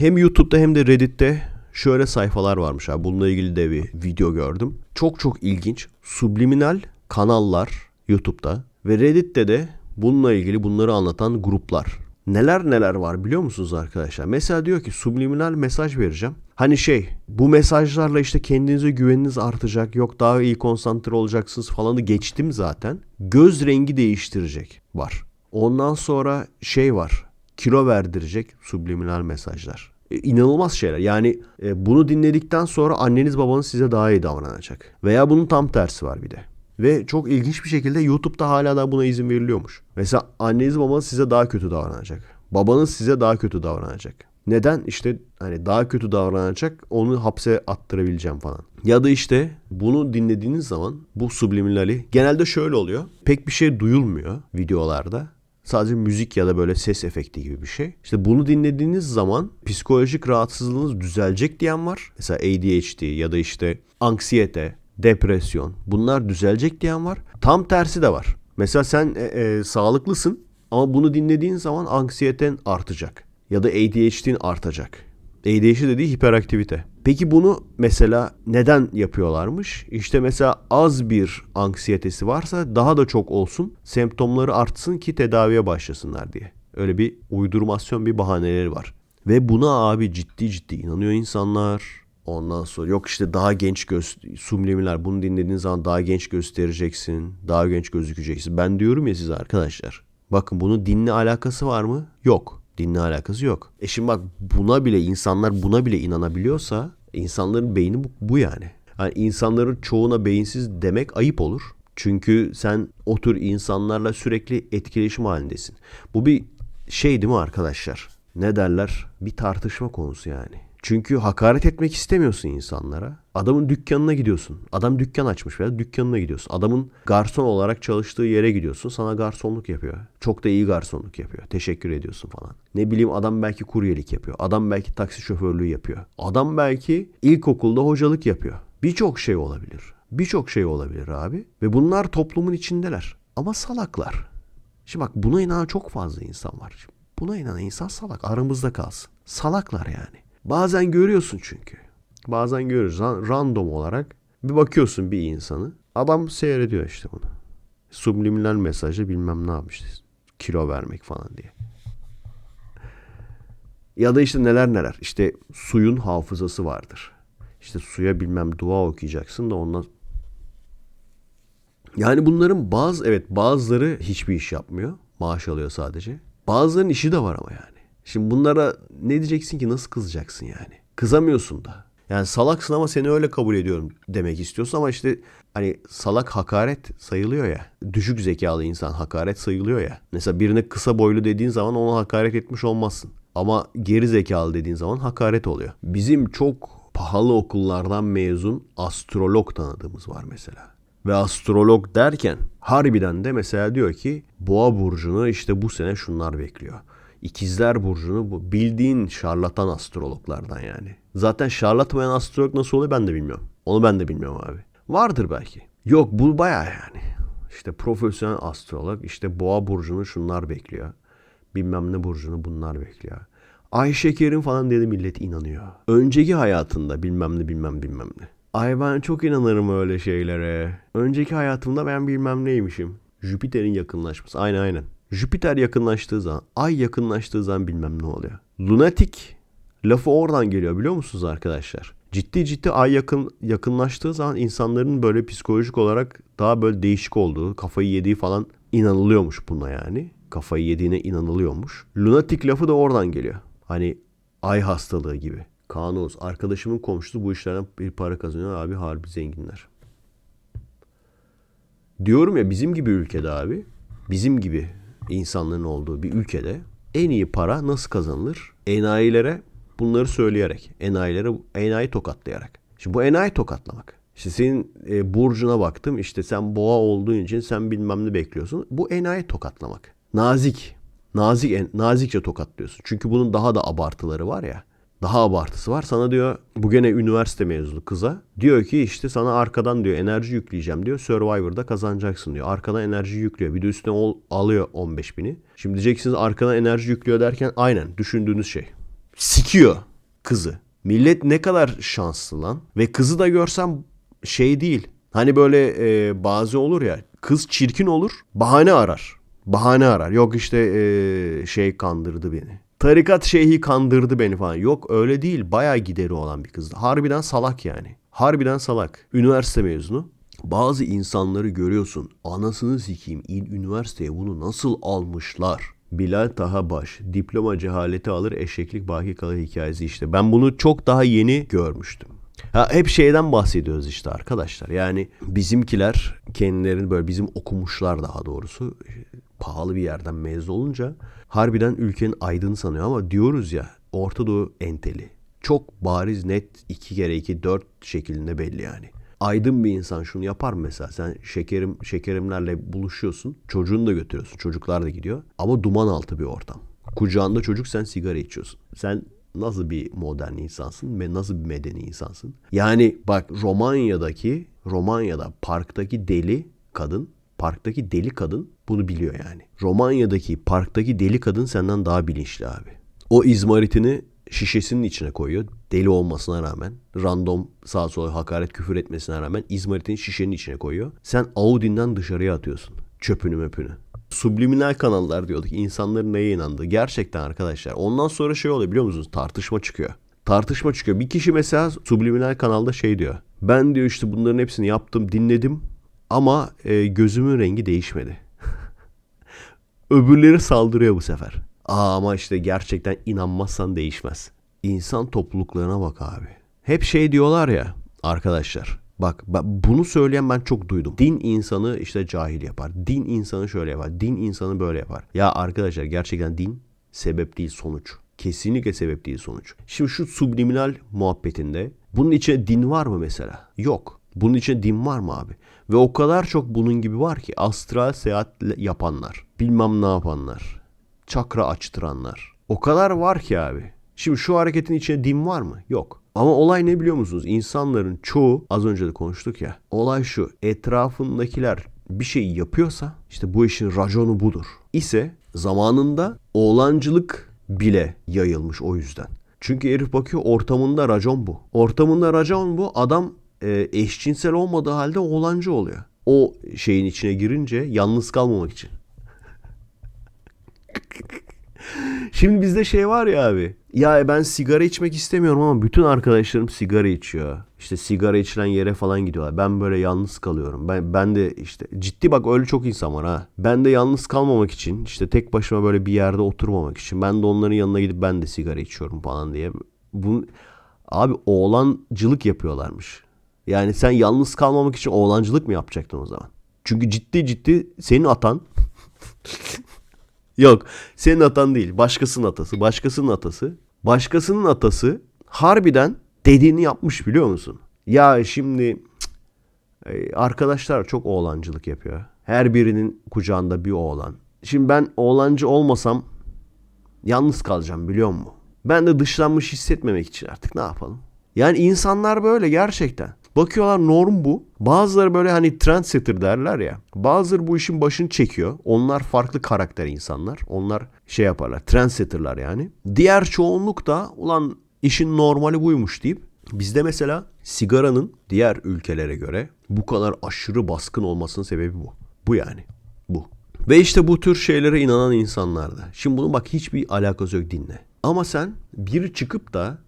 Hem YouTube'da hem de Reddit'te şöyle sayfalar varmış abi. Bununla ilgili de bir video gördüm. Çok çok ilginç. Subliminal kanallar YouTube'da ve Reddit'te de bununla ilgili bunları anlatan gruplar. Neler neler var biliyor musunuz arkadaşlar? Mesela diyor ki subliminal mesaj vereceğim. Hani şey bu mesajlarla işte kendinize güveniniz artacak yok daha iyi konsantre olacaksınız falanı geçtim zaten. Göz rengi değiştirecek var. Ondan sonra şey var kilo verdirecek subliminal mesajlar. E, inanılmaz şeyler. Yani e, bunu dinledikten sonra anneniz babanız size daha iyi davranacak. Veya bunun tam tersi var bir de. Ve çok ilginç bir şekilde YouTube'da hala da buna izin veriliyormuş. Mesela anneniz babanız size daha kötü davranacak. Babanız size daha kötü davranacak. Neden? İşte hani daha kötü davranacak onu hapse attırabileceğim falan. Ya da işte bunu dinlediğiniz zaman bu subliminali genelde şöyle oluyor. Pek bir şey duyulmuyor videolarda. Sadece müzik ya da böyle ses efekti gibi bir şey. İşte bunu dinlediğiniz zaman psikolojik rahatsızlığınız düzelecek diyen var. Mesela ADHD ya da işte anksiyete, depresyon bunlar düzelecek diyen var. Tam tersi de var. Mesela sen e, e, sağlıklısın ama bunu dinlediğin zaman anksiyeten artacak ya da ADHD'in artacak. ADHD dediği hiperaktivite. Peki bunu mesela neden yapıyorlarmış? İşte mesela az bir anksiyetesi varsa daha da çok olsun, semptomları artsın ki tedaviye başlasınlar diye. Öyle bir uydurmasyon bir bahaneleri var. Ve buna abi ciddi ciddi inanıyor insanlar. Ondan sonra yok işte daha genç göz subliminal bunu dinlediğin zaman daha genç göstereceksin. Daha genç gözükeceksin. Ben diyorum ya size arkadaşlar. Bakın bunun dinle alakası var mı? Yok. Dinle alakası yok. E şimdi bak buna bile insanlar buna bile inanabiliyorsa insanların beyni bu, bu yani. Yani insanların çoğuna beyinsiz demek ayıp olur. Çünkü sen o tür insanlarla sürekli etkileşim halindesin. Bu bir şey değil mi arkadaşlar? Ne derler? Bir tartışma konusu yani. Çünkü hakaret etmek istemiyorsun insanlara. Adamın dükkanına gidiyorsun. Adam dükkan açmış veya dükkanına gidiyorsun. Adamın garson olarak çalıştığı yere gidiyorsun. Sana garsonluk yapıyor. Çok da iyi garsonluk yapıyor. Teşekkür ediyorsun falan. Ne bileyim adam belki kuryelik yapıyor. Adam belki taksi şoförlüğü yapıyor. Adam belki ilkokulda hocalık yapıyor. Birçok şey olabilir. Birçok şey olabilir abi. Ve bunlar toplumun içindeler. Ama salaklar. Şimdi bak buna inanan çok fazla insan var. Buna inanan insan salak. Aramızda kalsın. Salaklar yani. Bazen görüyorsun çünkü. Bazen görüyoruz random olarak. Bir bakıyorsun bir insanı. Adam seyrediyor işte bunu. Subliminal mesajı bilmem ne yapmış. Kilo vermek falan diye. Ya da işte neler neler. İşte suyun hafızası vardır. İşte suya bilmem dua okuyacaksın da ondan yani bunların bazı evet bazıları hiçbir iş yapmıyor. Maaş alıyor sadece. Bazılarının işi de var ama yani. Şimdi bunlara ne diyeceksin ki nasıl kızacaksın yani? Kızamıyorsun da. Yani salaksın ama seni öyle kabul ediyorum demek istiyorsun ama işte hani salak hakaret sayılıyor ya. Düşük zekalı insan hakaret sayılıyor ya. Mesela birine kısa boylu dediğin zaman ona hakaret etmiş olmazsın. Ama geri zekalı dediğin zaman hakaret oluyor. Bizim çok pahalı okullardan mezun astrolog tanıdığımız var mesela. Ve astrolog derken harbiden de mesela diyor ki boğa burcunu işte bu sene şunlar bekliyor. İkizler Burcu'nu bu bildiğin şarlatan astrologlardan yani. Zaten şarlatmayan astrolog nasıl oluyor ben de bilmiyorum. Onu ben de bilmiyorum abi. Vardır belki. Yok bu baya yani. İşte profesyonel astrolog işte boğa burcunu şunlar bekliyor. Bilmem ne burcunu bunlar bekliyor. Ay şekerim falan dedi millet inanıyor. Önceki hayatında bilmem ne bilmem bilmem ne. Ay ben çok inanırım öyle şeylere. Önceki hayatımda ben bilmem neymişim. Jüpiter'in yakınlaşması. Aynen aynen. Jüpiter yakınlaştığı zaman, ay yakınlaştığı zaman bilmem ne oluyor. Lunatik lafı oradan geliyor biliyor musunuz arkadaşlar? Ciddi ciddi ay yakın yakınlaştığı zaman insanların böyle psikolojik olarak daha böyle değişik olduğu, kafayı yediği falan inanılıyormuş buna yani. Kafayı yediğine inanılıyormuş. Lunatik lafı da oradan geliyor. Hani ay hastalığı gibi. Kaan arkadaşımın komşusu bu işlerden bir para kazanıyor abi harbi zenginler. Diyorum ya bizim gibi ülkede abi, bizim gibi insanların olduğu bir ülkede en iyi para nasıl kazanılır? Enayilere bunları söyleyerek, enayilere enayi tokatlayarak. Şimdi bu enayi tokatlamak. İşte senin e, burcuna baktım işte sen boğa olduğun için sen bilmem ne bekliyorsun. Bu enayi tokatlamak. Nazik. Nazik nazikçe tokatlıyorsun. Çünkü bunun daha da abartıları var ya daha abartısı var. Sana diyor bu gene üniversite mezunu kıza. Diyor ki işte sana arkadan diyor enerji yükleyeceğim diyor. Survivor'da kazanacaksın diyor. Arkadan enerji yüklüyor. Bir de üstüne ol, alıyor 15 bini. Şimdi diyeceksiniz arkadan enerji yüklüyor derken aynen düşündüğünüz şey. Sikiyor. kızı. Millet ne kadar şanslı lan. Ve kızı da görsem şey değil. Hani böyle e, bazı olur ya kız çirkin olur bahane arar. Bahane arar. Yok işte e, şey kandırdı beni. Tarikat şeyhi kandırdı beni falan. Yok öyle değil. Bayağı gideri olan bir kızdı. Harbiden salak yani. Harbiden salak. Üniversite mezunu. Bazı insanları görüyorsun. Anasını sikeyim. İl üniversiteye bunu nasıl almışlar? Bilal Taha Baş. Diploma cehaleti alır eşeklik baki kalır hikayesi işte. Ben bunu çok daha yeni görmüştüm. Ha, hep şeyden bahsediyoruz işte arkadaşlar. Yani bizimkiler kendilerini böyle bizim okumuşlar daha doğrusu pahalı bir yerden mezun olunca harbiden ülkenin aydın sanıyor ama diyoruz ya Orta Doğu enteli. Çok bariz net 2 kere 2 4 şeklinde belli yani. Aydın bir insan şunu yapar mı mesela? Sen şekerim şekerimlerle buluşuyorsun. Çocuğunu da götürüyorsun. Çocuklar da gidiyor. Ama duman altı bir ortam. Kucağında çocuk sen sigara içiyorsun. Sen nasıl bir modern insansın ve nasıl bir medeni insansın? Yani bak Romanya'daki Romanya'da parktaki deli kadın parktaki deli kadın bunu biliyor yani. Romanya'daki parktaki deli kadın senden daha bilinçli abi. O izmaritini şişesinin içine koyuyor. Deli olmasına rağmen, random sağa sola hakaret küfür etmesine rağmen izmaritini şişenin içine koyuyor. Sen Audi'nden dışarıya atıyorsun. Çöpünü möpünü. Subliminal kanallar diyorduk. İnsanların neye inandığı. Gerçekten arkadaşlar. Ondan sonra şey oluyor biliyor musunuz? Tartışma çıkıyor. Tartışma çıkıyor. Bir kişi mesela subliminal kanalda şey diyor. Ben diyor işte bunların hepsini yaptım, dinledim. Ama e, gözümün rengi değişmedi. Öbürleri saldırıyor bu sefer. Aa, ama işte gerçekten inanmazsan değişmez. İnsan topluluklarına bak abi. Hep şey diyorlar ya arkadaşlar. Bak bunu söyleyen ben çok duydum. Din insanı işte cahil yapar. Din insanı şöyle yapar. Din insanı böyle yapar. Ya arkadaşlar gerçekten din sebep değil sonuç. Kesinlikle sebep değil sonuç. Şimdi şu subliminal muhabbetinde bunun içine din var mı mesela? Yok. Bunun içine din var mı abi? Ve o kadar çok bunun gibi var ki astral seyahat yapanlar, bilmem ne yapanlar, çakra açtıranlar. O kadar var ki abi. Şimdi şu hareketin içine din var mı? Yok. Ama olay ne biliyor musunuz? İnsanların çoğu az önce de konuştuk ya. Olay şu. Etrafındakiler bir şey yapıyorsa işte bu işin raconu budur. İse zamanında oğlancılık bile yayılmış o yüzden. Çünkü herif bakıyor ortamında racon bu. Ortamında racon bu. Adam e, eşcinsel olmadığı halde oğlancı oluyor. O şeyin içine girince yalnız kalmamak için. Şimdi bizde şey var ya abi. Ya ben sigara içmek istemiyorum ama bütün arkadaşlarım sigara içiyor. İşte sigara içilen yere falan gidiyorlar. Ben böyle yalnız kalıyorum. Ben ben de işte ciddi bak öyle çok insan var ha. Ben de yalnız kalmamak için işte tek başıma böyle bir yerde oturmamak için ben de onların yanına gidip ben de sigara içiyorum falan diye. Bunu abi oğlancılık yapıyorlarmış. Yani sen yalnız kalmamak için oğlancılık mı yapacaktın o zaman? Çünkü ciddi ciddi senin atan Yok senin atan değil başkasının atası başkasının atası başkasının atası harbiden dediğini yapmış biliyor musun? Ya şimdi arkadaşlar çok oğlancılık yapıyor. Her birinin kucağında bir oğlan. Şimdi ben oğlancı olmasam yalnız kalacağım biliyor musun? Ben de dışlanmış hissetmemek için artık ne yapalım? Yani insanlar böyle gerçekten. Bakıyorlar norm bu. Bazıları böyle hani trendsetter derler ya. Bazıları bu işin başını çekiyor. Onlar farklı karakter insanlar. Onlar şey yaparlar. Trendsetterlar yani. Diğer çoğunluk da ulan işin normali buymuş deyip bizde mesela sigaranın diğer ülkelere göre bu kadar aşırı baskın olmasının sebebi bu. Bu yani. Bu. Ve işte bu tür şeylere inanan insanlarda. Şimdi bunun bak hiçbir alakası yok dinle. Ama sen biri çıkıp da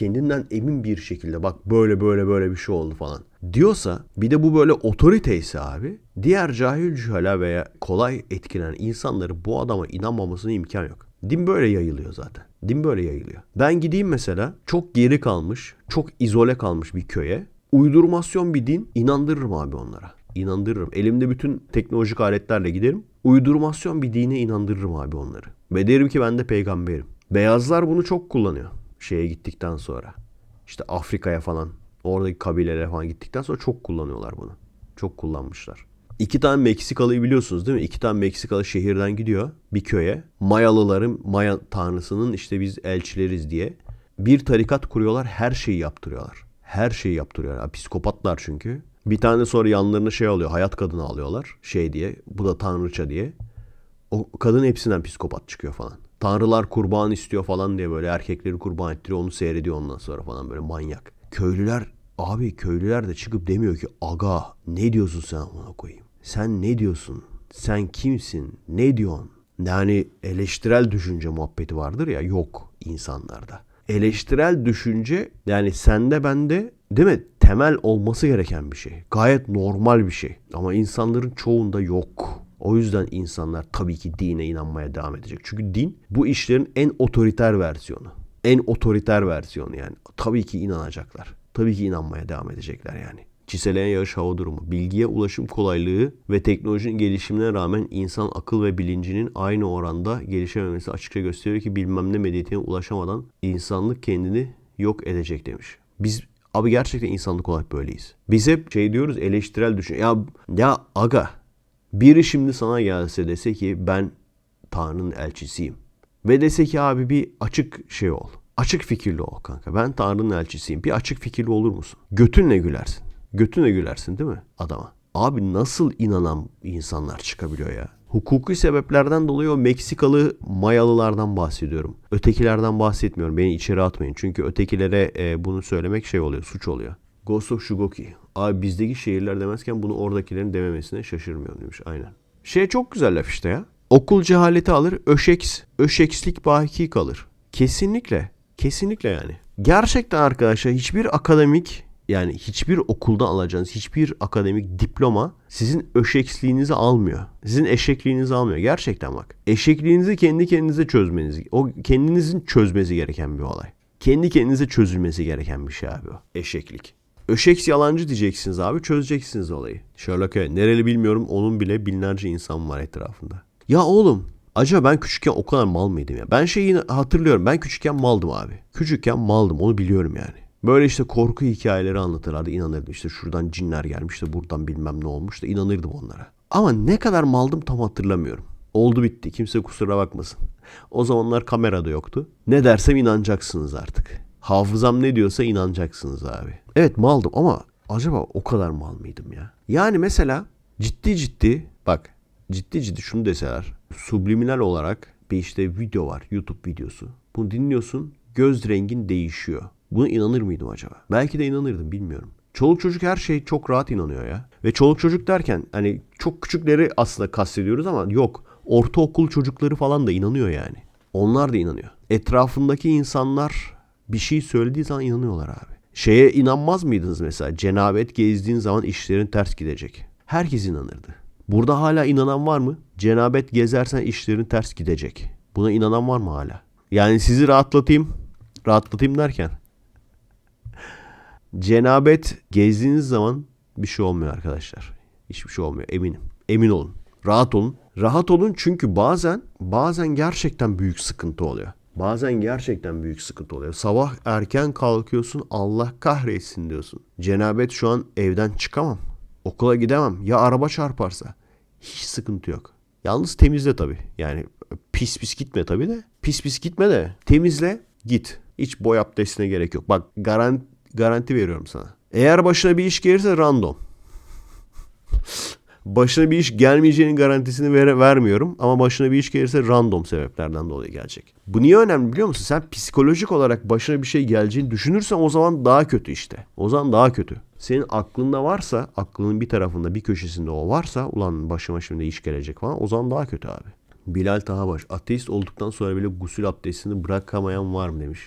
kendinden emin bir şekilde bak böyle böyle böyle bir şey oldu falan diyorsa bir de bu böyle otoriteyse abi diğer cahil cühala veya kolay etkilenen insanları bu adama inanmamasına imkan yok. Din böyle yayılıyor zaten. Din böyle yayılıyor. Ben gideyim mesela çok geri kalmış, çok izole kalmış bir köye. Uydurmasyon bir din inandırırım abi onlara. İnandırırım. Elimde bütün teknolojik aletlerle giderim. Uydurmasyon bir dine inandırırım abi onları. Ve derim ki ben de peygamberim. Beyazlar bunu çok kullanıyor şeye gittikten sonra. İşte Afrika'ya falan oradaki kabilelere falan gittikten sonra çok kullanıyorlar bunu. Çok kullanmışlar. İki tane Meksikalıyı biliyorsunuz değil mi? İki tane Meksikalı şehirden gidiyor bir köye. Mayalıların, Maya tanrısının işte biz elçileriz diye. Bir tarikat kuruyorlar her şeyi yaptırıyorlar. Her şeyi yaptırıyorlar. Psikopatlar çünkü. Bir tane sonra yanlarına şey alıyor. Hayat kadını alıyorlar. Şey diye. Bu da tanrıça diye. O kadın hepsinden psikopat çıkıyor falan. Tanrılar kurban istiyor falan diye böyle erkekleri kurban ettiriyor onu seyrediyor ondan sonra falan böyle manyak. Köylüler abi köylüler de çıkıp demiyor ki aga ne diyorsun sen amına koyayım. Sen ne diyorsun? Sen kimsin? Ne diyorsun? Yani eleştirel düşünce muhabbeti vardır ya yok insanlarda. Eleştirel düşünce yani sende bende değil mi? Temel olması gereken bir şey. Gayet normal bir şey. Ama insanların çoğunda yok. O yüzden insanlar tabii ki dine inanmaya devam edecek. Çünkü din bu işlerin en otoriter versiyonu. En otoriter versiyonu yani. Tabii ki inanacaklar. Tabii ki inanmaya devam edecekler yani. Çiseleyen yağış hava durumu, bilgiye ulaşım kolaylığı ve teknolojinin gelişimine rağmen insan akıl ve bilincinin aynı oranda gelişememesi açıkça gösteriyor ki bilmem ne medeniyetine ulaşamadan insanlık kendini yok edecek demiş. Biz abi gerçekten insanlık olarak böyleyiz. Biz hep şey diyoruz eleştirel düşün. Ya ya aga biri şimdi sana gelse dese ki ben Tanrı'nın elçisiyim. Ve dese ki abi bir açık şey ol. Açık fikirli ol kanka. Ben Tanrı'nın elçisiyim. Bir açık fikirli olur musun? Götünle gülersin. Götünle gülersin değil mi adama? Abi nasıl inanan insanlar çıkabiliyor ya? Hukuki sebeplerden dolayı o Meksikalı Mayalılardan bahsediyorum. Ötekilerden bahsetmiyorum. Beni içeri atmayın. Çünkü ötekilere e, bunu söylemek şey oluyor, suç oluyor. Ghost of Shugoki. Abi bizdeki şehirler demezken bunu oradakilerin dememesine şaşırmıyorum demiş. Aynen. Şey çok güzel laf işte ya. Okul cehaleti alır, öşeks, öşekslik baki kalır. Kesinlikle. Kesinlikle yani. Gerçekten arkadaşlar hiçbir akademik yani hiçbir okulda alacağınız hiçbir akademik diploma sizin öşeksliğinizi almıyor. Sizin eşekliğinizi almıyor. Gerçekten bak. Eşekliğinizi kendi kendinize çözmeniz. O kendinizin çözmesi gereken bir olay. Kendi kendinize çözülmesi gereken bir şey abi o. Eşeklik. Öşeks yalancı diyeceksiniz abi çözeceksiniz olayı. Sherlock Holmes nereli bilmiyorum onun bile binlerce insan var etrafında. Ya oğlum acaba ben küçükken o kadar mal mıydım ya? Ben şeyi hatırlıyorum ben küçükken maldım abi. Küçükken maldım onu biliyorum yani. Böyle işte korku hikayeleri anlatırlardı inanırdım işte şuradan cinler gelmiş de buradan bilmem ne olmuş da inanırdım onlara. Ama ne kadar maldım tam hatırlamıyorum. Oldu bitti kimse kusura bakmasın. O zamanlar kamera da yoktu. Ne dersem inanacaksınız artık. Hafızam ne diyorsa inanacaksınız abi. Evet maldım ama acaba o kadar mal mıydım ya? Yani mesela ciddi ciddi bak ciddi ciddi şunu deseler subliminal olarak bir işte video var YouTube videosu. Bunu dinliyorsun göz rengin değişiyor. Buna inanır mıydım acaba? Belki de inanırdım bilmiyorum. Çoluk çocuk her şey çok rahat inanıyor ya. Ve çoluk çocuk derken hani çok küçükleri aslında kastediyoruz ama yok. Ortaokul çocukları falan da inanıyor yani. Onlar da inanıyor. Etrafındaki insanlar bir şey söylediği zaman inanıyorlar abi. Şeye inanmaz mıydınız mesela? Cenabet gezdiğin zaman işlerin ters gidecek. Herkes inanırdı. Burada hala inanan var mı? Cenabet gezersen işlerin ters gidecek. Buna inanan var mı hala? Yani sizi rahatlatayım. Rahatlatayım derken. Cenabet gezdiğiniz zaman bir şey olmuyor arkadaşlar. Hiçbir şey olmuyor eminim. Emin olun. Rahat olun. Rahat olun çünkü bazen bazen gerçekten büyük sıkıntı oluyor. Bazen gerçekten büyük sıkıntı oluyor. Sabah erken kalkıyorsun Allah kahretsin diyorsun. Cenabet şu an evden çıkamam. Okula gidemem. Ya araba çarparsa. Hiç sıkıntı yok. Yalnız temizle tabii. Yani pis pis gitme tabii de. Pis pis gitme de temizle git. Hiç boy abdestine gerek yok. Bak garanti, garanti veriyorum sana. Eğer başına bir iş gelirse random. Başına bir iş gelmeyeceğinin garantisini ver, vermiyorum ama başına bir iş gelirse random sebeplerden dolayı gelecek. Bu niye önemli biliyor musun? Sen psikolojik olarak başına bir şey geleceğini düşünürsen o zaman daha kötü işte. O zaman daha kötü. Senin aklında varsa, aklının bir tarafında bir köşesinde o varsa ulan başıma şimdi iş gelecek falan o zaman daha kötü abi. Bilal Tahabaş ateist olduktan sonra bile gusül abdestini bırakamayan var mı demiş.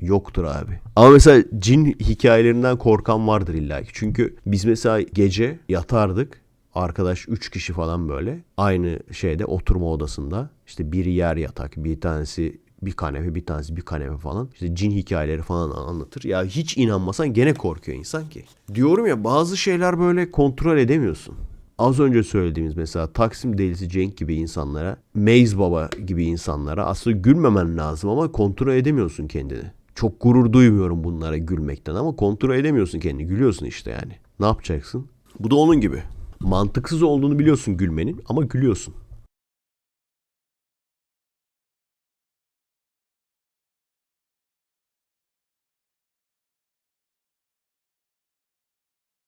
Yoktur abi. Ama mesela cin hikayelerinden korkan vardır illaki. Çünkü biz mesela gece yatardık. Arkadaş 3 kişi falan böyle. Aynı şeyde oturma odasında. İşte biri yer yatak, bir tanesi bir kanepe, bir tanesi bir kanepe falan. İşte cin hikayeleri falan anlatır. Ya hiç inanmasan gene korkuyor insan ki. Diyorum ya bazı şeyler böyle kontrol edemiyorsun. Az önce söylediğimiz mesela Taksim delisi Cenk gibi insanlara, Maze Baba gibi insanlara aslında gülmemen lazım ama kontrol edemiyorsun kendini. Çok gurur duymuyorum bunlara gülmekten ama kontrol edemiyorsun kendini. Gülüyorsun işte yani. Ne yapacaksın? Bu da onun gibi. Mantıksız olduğunu biliyorsun gülmenin ama gülüyorsun.